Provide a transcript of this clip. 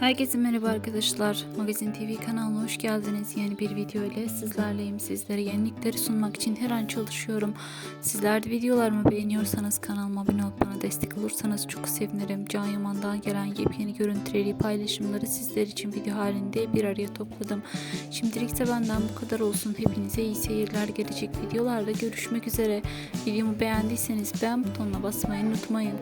Herkese merhaba arkadaşlar. Magazin TV kanalına hoş geldiniz. Yeni bir video ile sizlerleyim. Sizlere yenilikleri sunmak için her an çalışıyorum. Sizler de videolarımı beğeniyorsanız kanalıma abone olup bana destek olursanız çok sevinirim. Can Yaman'dan gelen yepyeni görüntüleri, paylaşımları sizler için video halinde bir araya topladım. Şimdilik de benden bu kadar olsun. Hepinize iyi seyirler. Gelecek videolarda görüşmek üzere. Videomu beğendiyseniz beğen butonuna basmayı unutmayın.